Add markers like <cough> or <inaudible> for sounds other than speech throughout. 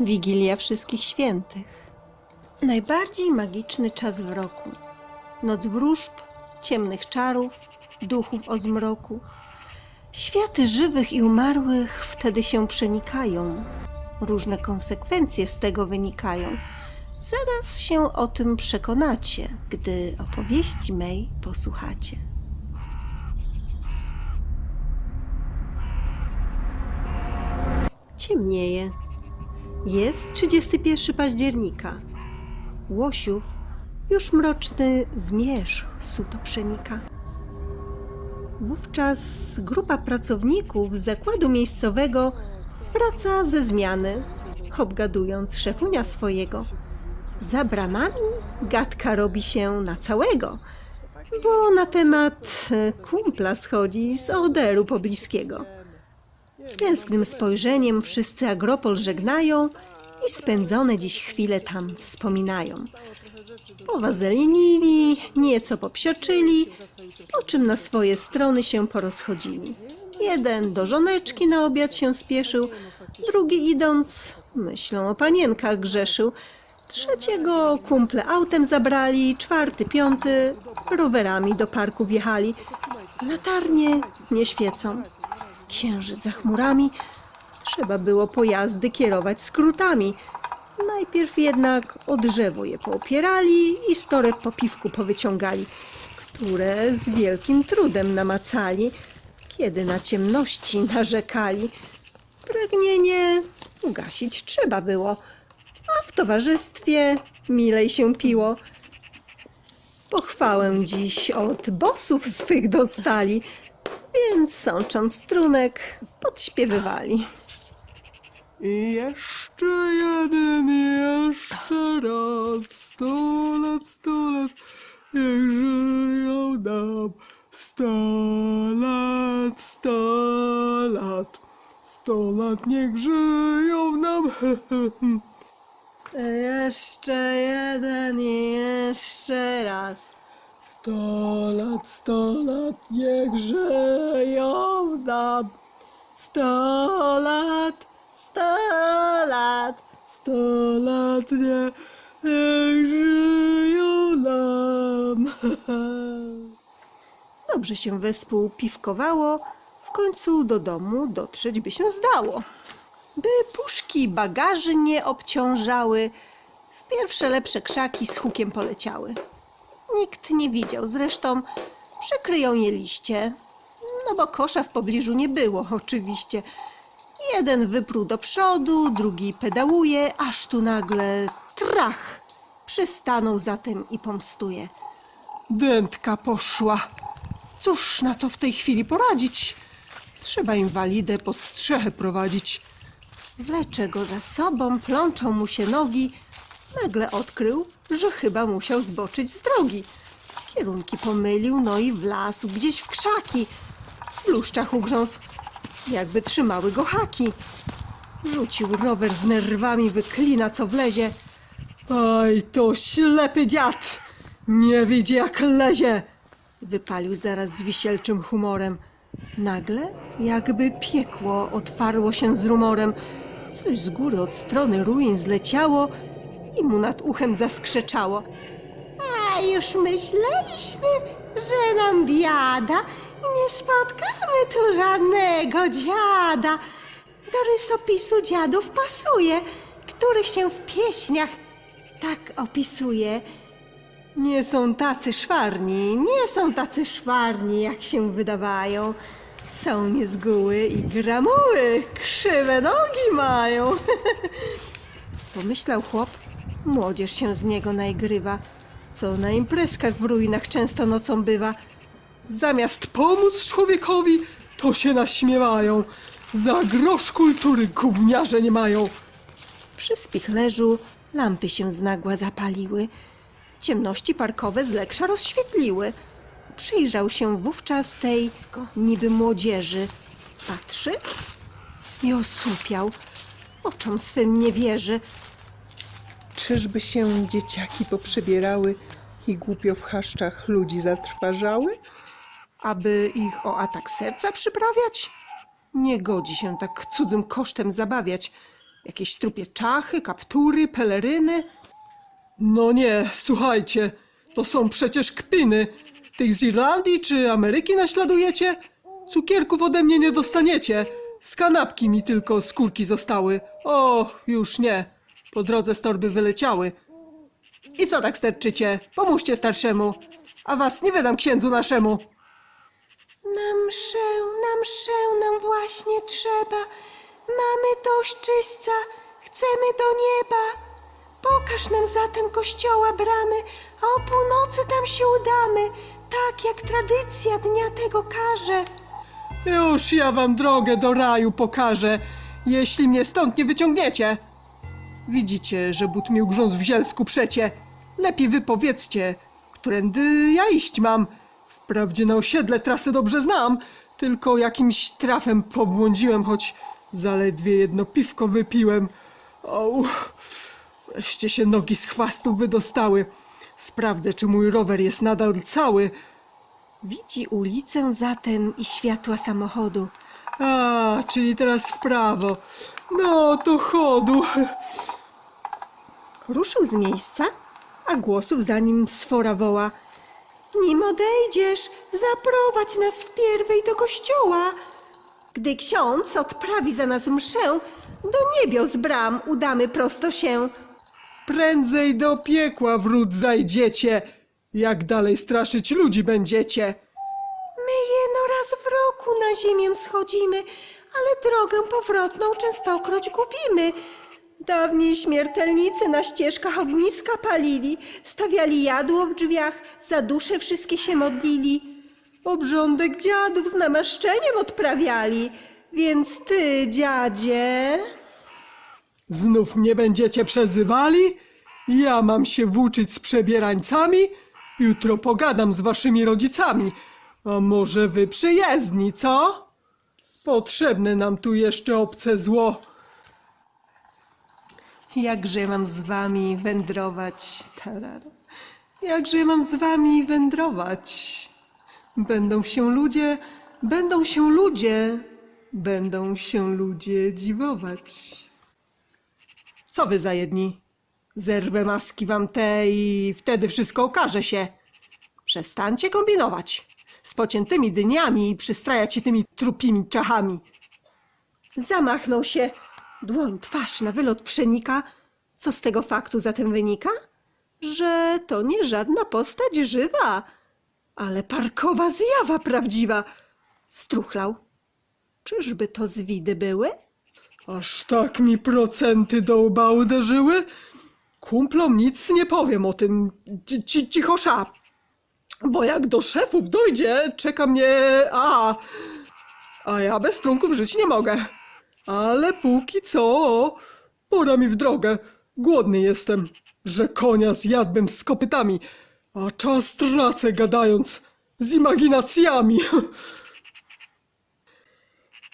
Wigilia Wszystkich Świętych. Najbardziej magiczny czas w roku. Noc wróżb, ciemnych czarów, duchów o zmroku. Światy żywych i umarłych wtedy się przenikają. Różne konsekwencje z tego wynikają. Zaraz się o tym przekonacie, gdy opowieści mej posłuchacie. Ciemnieje. Jest 31 października. Łosiów już mroczny zmierzch suto przenika. Wówczas grupa pracowników z zakładu miejscowego wraca ze zmiany, obgadując szefunia swojego. Za bramami gadka robi się na całego, bo na temat kumpla schodzi z oderu pobliskiego. Tęsknym spojrzeniem wszyscy Agropol żegnają i spędzone dziś chwile tam wspominają. Powazelinili, nieco popsioczyli, po czym na swoje strony się porozchodzili. Jeden do żoneczki na obiad się spieszył, drugi idąc myślą o panienkach grzeszył. Trzeciego kumple autem zabrali, czwarty, piąty rowerami do parku wjechali. Latarnie nie świecą. Księżyc za chmurami. Trzeba było pojazdy kierować skrótami. Najpierw jednak o drzewo je poopierali i storek po piwku powyciągali, które z wielkim trudem namacali, kiedy na ciemności <laughs> narzekali. Pragnienie ugasić trzeba było, a w towarzystwie milej się piło. Pochwałę dziś od bosów swych dostali, więc sącząc strunek, podśpiewywali. I jeszcze jeden, jeszcze raz, sto lat, sto lat, niech żyją nam, sto lat, sto lat, sto lat, niech żyją nam. <laughs> Jeszcze jeden i jeszcze raz. Sto lat, sto lat, niech żyją nam, Sto lat, sto lat. sto lat, nie, niech żyją nam. <laughs> Dobrze się wespół piwkowało, w końcu do domu dotrzeć by się zdało. By puszki bagaży nie obciążały, w pierwsze lepsze krzaki z hukiem poleciały. Nikt nie widział, zresztą przykryją je liście, no bo kosza w pobliżu nie było <laughs> oczywiście. Jeden wyprół do przodu, drugi pedałuje, aż tu nagle trach! Przystanął zatem i pomstuje. Dętka poszła. Cóż na to w tej chwili poradzić? Trzeba inwalidę pod strzechę prowadzić. Wlecze go za sobą, plączą mu się nogi. Nagle odkrył, że chyba musiał zboczyć z drogi. Kierunki pomylił, no i wlazł gdzieś w krzaki. W luszczach ugrzązł, jakby trzymały go haki. Rzucił rower z nerwami, wyklina co wlezie. Aj, to ślepy dziad! Nie widzi jak lezie! Wypalił zaraz z wisielczym humorem. Nagle, jakby piekło otwarło się z rumorem. Coś z góry od strony ruin zleciało i mu nad uchem zaskrzeczało. A już myśleliśmy, że nam biada nie spotkamy tu żadnego dziada. Do rysopisu dziadów pasuje, których się w pieśniach tak opisuje. Nie są tacy szwarni, nie są tacy szwarni, jak się wydawają. Są niezgóły i gramuły, krzywe nogi mają. <laughs> Pomyślał chłop, młodzież się z niego najgrywa, co na imprezkach w ruinach często nocą bywa. Zamiast pomóc człowiekowi, to się naśmiewają. Za grosz kultury gówniarze nie mają. Przy spichlerzu lampy się z nagła zapaliły. Ciemności parkowe z leksza rozświetliły. Przyjrzał się wówczas tej niby młodzieży. Patrzy i osłupiał. Oczom swym nie wierzy. Czyżby się dzieciaki poprzebierały i głupio w chaszczach ludzi zatrważały? Aby ich o atak serca przyprawiać? Nie godzi się tak cudzym kosztem zabawiać. Jakieś trupie czachy, kaptury, peleryny. No nie, słuchajcie, to są przecież kpiny. Tych z Irlandii czy Ameryki naśladujecie? Cukierków ode mnie nie dostaniecie. Z kanapki mi tylko skórki zostały. O, już nie. Po drodze z torby wyleciały. I co tak sterczycie? Pomóżcie starszemu. A was nie wydam księdzu naszemu. Na mszę, na mszę nam właśnie trzeba. Mamy dość czyśca, chcemy do nieba. Pokaż nam zatem kościoła bramy, a o północy tam się udamy, tak jak tradycja dnia tego każe. Już ja wam drogę do raju pokażę, jeśli mnie stąd nie wyciągniecie. Widzicie, że but mi ugrzązł w zielsku przecie. Lepiej wy powiedzcie, którędy ja iść mam. Wprawdzie na osiedle trasę dobrze znam, tylko jakimś trafem pobłądziłem, choć zaledwie jedno piwko wypiłem. O, wreszcie się nogi z chwastów wydostały. Sprawdzę, czy mój rower jest nadal cały. Widzi ulicę zatem i światła samochodu. A, czyli teraz w prawo. No to chodu. Ruszył z miejsca, a głosów za nim sfora woła. Nim odejdziesz, zaprowadź nas wpierwej do kościoła. Gdy ksiądz odprawi za nas mszę, do niebios bram udamy prosto się. Prędzej do piekła wrót zajdziecie, jak dalej straszyć ludzi będziecie. My jeno raz w roku na ziemię schodzimy, ale drogę powrotną częstokroć gubimy. Dawniej śmiertelnicy na ścieżkach ogniska palili, stawiali jadło w drzwiach, za dusze wszystkie się modlili. Obrządek dziadów z namaszczeniem odprawiali, więc ty, dziadzie... Znów mnie będziecie przezywali? Ja mam się włóczyć z przebierańcami? Jutro pogadam z waszymi rodzicami. A może wy przyjezdni, co? Potrzebne nam tu jeszcze obce zło. Jakże mam z wami wędrować, tarara. Jakże mam z wami wędrować. Będą się ludzie, będą się ludzie, będą się ludzie dziwować. Co wy za jedni? Zerwę maski wam te i wtedy wszystko okaże się. Przestańcie kombinować. Z pociętymi dyniami i przystrajać tymi trupimi czachami. Zamachnął się, dłoń, twarz na wylot przenika. Co z tego faktu zatem wynika? Że to nie żadna postać żywa, ale parkowa zjawa prawdziwa. Struchlał. Czyżby to zwidy były? Aż tak mi procenty do łba uderzyły? Kumplom nic nie powiem o tym. Ci- ci- Cichosza. Bo jak do szefów dojdzie, czeka mnie... A, a ja bez trunków żyć nie mogę. Ale póki co, pora mi w drogę. Głodny jestem, że konia zjadłbym z kopytami, a czas tracę gadając z imaginacjami. <laughs>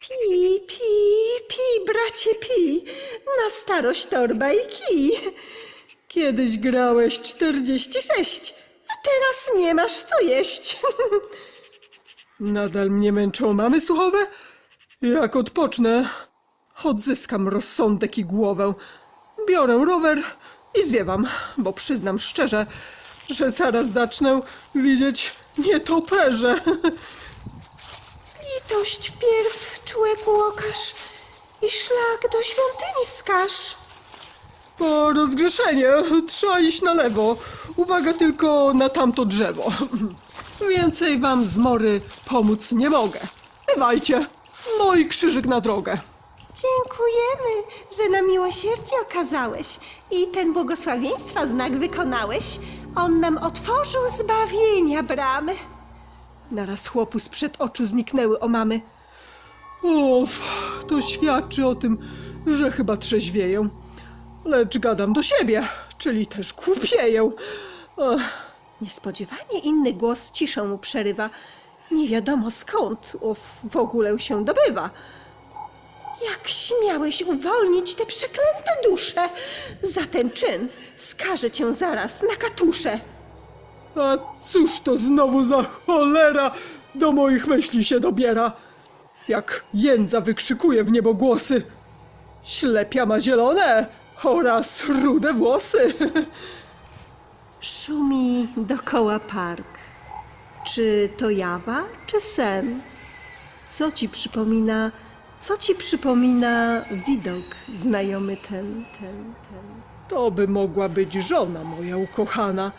Pi, pi, pi, bracie, pi, na starość torba i kij. Kiedyś grałeś 46. A teraz nie masz co jeść. <laughs> Nadal mnie męczą mamy słuchowe? Jak odpocznę, odzyskam rozsądek i głowę. Biorę rower i zwiewam, bo przyznam szczerze, że zaraz zacznę widzieć nietoperze. Litość wpierw człeku okaż i szlak do świątyni wskaż. Po rozgrzeszenie trzeba iść na lewo. Uwaga tylko na tamto drzewo. Więcej wam z mory pomóc nie mogę. Bywajcie. I krzyżyk na drogę. Dziękujemy, że nam miłosierdzie okazałeś i ten błogosławieństwa znak wykonałeś. On nam otworzył zbawienia bramy. Naraz chłopu sprzed oczu zniknęły omamy. Uff, to świadczy o tym, że chyba trzeźwieję. Lecz gadam do siebie, czyli też głupieję. Ach, Niespodziewanie inny głos ciszę mu przerywa. Nie wiadomo skąd ów w ogóle się dobywa. Jak śmiałeś uwolnić te przeklęte dusze? Za ten czyn skażę cię zaraz na katusze. a cóż to znowu za cholera do moich myśli się dobiera? Jak jędza wykrzykuje w niebo głosy. Ślepia ma zielone oraz rude włosy. <laughs> Szumi dokoła park. Czy to jawa, czy sen? Co ci przypomina, co ci przypomina widok znajomy ten, ten, ten? To by mogła być żona moja ukochana.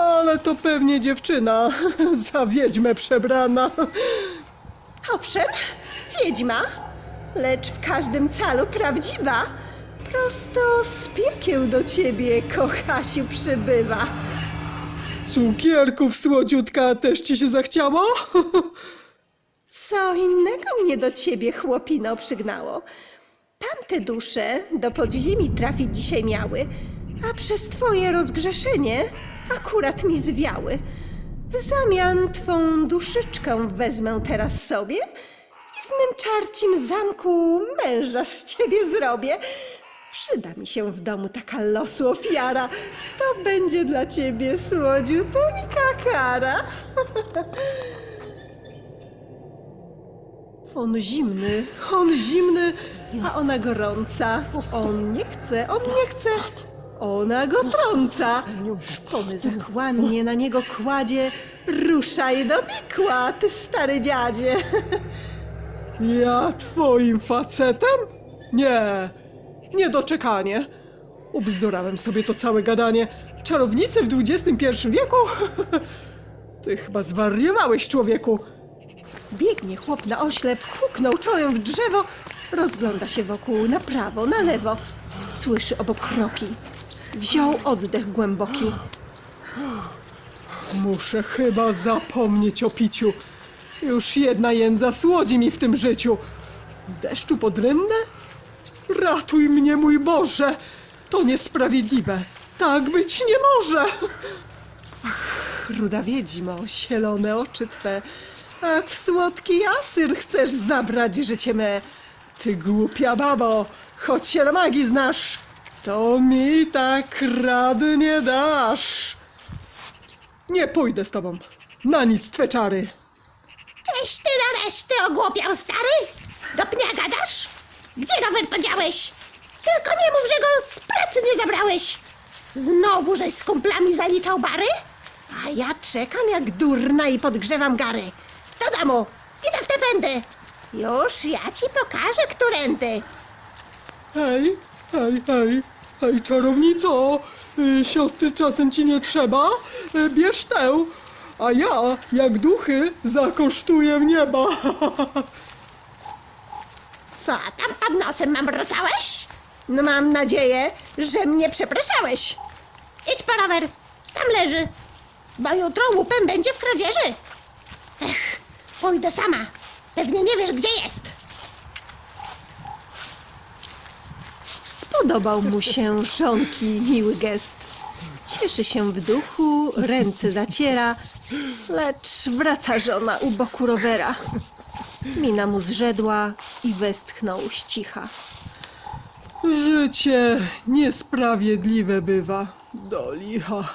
Ale to pewnie dziewczyna <laughs> za wiedźmę przebrana. Owszem, wiedźma, lecz w każdym calu prawdziwa. Prosto z piekieł do ciebie, kochasiu, przybywa. Cukierków słodziutka też ci się zachciało? <laughs> Co innego mnie do ciebie, chłopino, przygnało. Tamte dusze do podziemi trafić dzisiaj miały, a przez twoje rozgrzeszenie akurat mi zwiały. W zamian twą duszyczkę wezmę teraz sobie i w mym czarcim zamku męża z ciebie zrobię. Przyda mi się w domu taka losu ofiara. To będzie dla ciebie, słodziuteńka kara. <laughs> On zimny, on zimny, a ona gorąca. On nie chce, on nie chce, ona go trąca. Szpony zachłannie na niego kładzie. Ruszaj do pikła, ty stary dziadzie. Ja twoim facetem? Nie, niedoczekanie. Ubzdurałem sobie to całe gadanie. Czarownice w XXI wieku? <laughs> Ty chyba zwariowałeś, człowieku. Biegnie chłop na oślep, huknął czołem w drzewo, rozgląda się wokół, na prawo, na lewo. Słyszy obok kroki. Wziął oddech głęboki. Muszę chyba zapomnieć o piciu. Już jedna jędza słodzi mi w tym życiu. Z deszczu pod rynnę? Ratuj mnie, mój Boże! To niesprawiedliwe. Tak być nie może. Ruda wiedźmo, zielone oczy twe. Ach, w słodki asyr chcesz zabrać życie me. Ty głupia babo, choć się na magii znasz, to mi tak rady nie dasz. Nie pójdę z tobą. Na nic twe czary. Cześć ty na resztę, ogłupiał stary! Do pnia gadasz? Gdzie rower podziałeś? Tylko nie mów, że go z pracy nie zabrałeś! Znowu żeś z kumplami zaliczał bary? A ja czekam jak durna i podgrzewam gary. Do domu! Idę w te pędy! Już ja ci pokażę, którędy! Hej, hej, hej, hej, czarownico, y, siostry czasem ci nie trzeba? Y, Bierz tę, a ja, jak duchy, zakosztuję nieba. <laughs> Co tam pod nosem mam rotałeś? No mam nadzieję, że mnie przepraszałeś. Idź po rower, tam leży. Bo jutro łupem będzie w kradzieży. Pójdę sama. Pewnie nie wiesz, gdzie jest. Spodobał mu się żonki miły gest. Cieszy się w duchu, ręce zaciera, lecz wraca żona u boku rowera. Mina mu zrzedła i westchnął z cicha. Życie niesprawiedliwe bywa do licha.